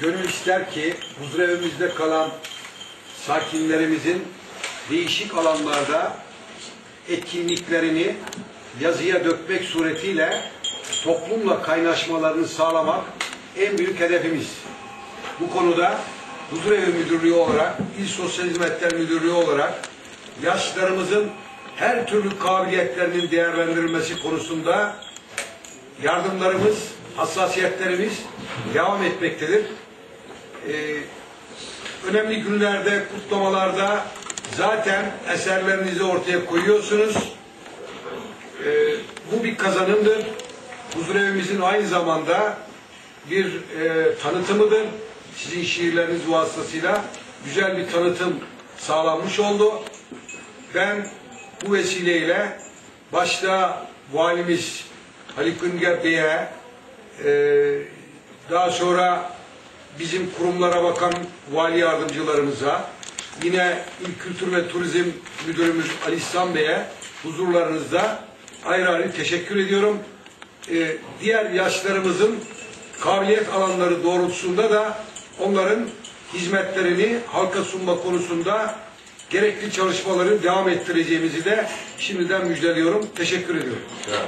gönül ister ki huzurevimizde kalan sakinlerimizin değişik alanlarda etkinliklerini yazıya dökmek suretiyle toplumla kaynaşmalarını sağlamak en büyük hedefimiz. Bu konuda Huzurevi Müdürlüğü olarak, İl Sosyal Hizmetler Müdürlüğü olarak yaşlarımızın her türlü kabiliyetlerinin değerlendirilmesi konusunda yardımlarımız, hassasiyetlerimiz devam etmektedir. Ee, önemli günlerde, kutlamalarda zaten eserlerinizi ortaya koyuyorsunuz. Ee, bu bir kazanımdır. Huzurevimizin aynı zamanda bir e, tanıtımıdır. Sizin şiirleriniz vasıtasıyla güzel bir tanıtım sağlanmış oldu. Ben bu vesileyle başta valimiz Haluk Günger Bey'e e, daha sonra bizim kurumlara bakan vali yardımcılarımıza yine İl Kültür ve Turizm Müdürümüz Ali İhsan Bey'e huzurlarınızda ayrı ayrı teşekkür ediyorum. E, diğer yaşlarımızın kabiliyet alanları doğrultusunda da onların hizmetlerini halka sunma konusunda gerekli çalışmaları devam ettireceğimizi de şimdiden müjdeliyorum. Teşekkür ediyorum. Ya.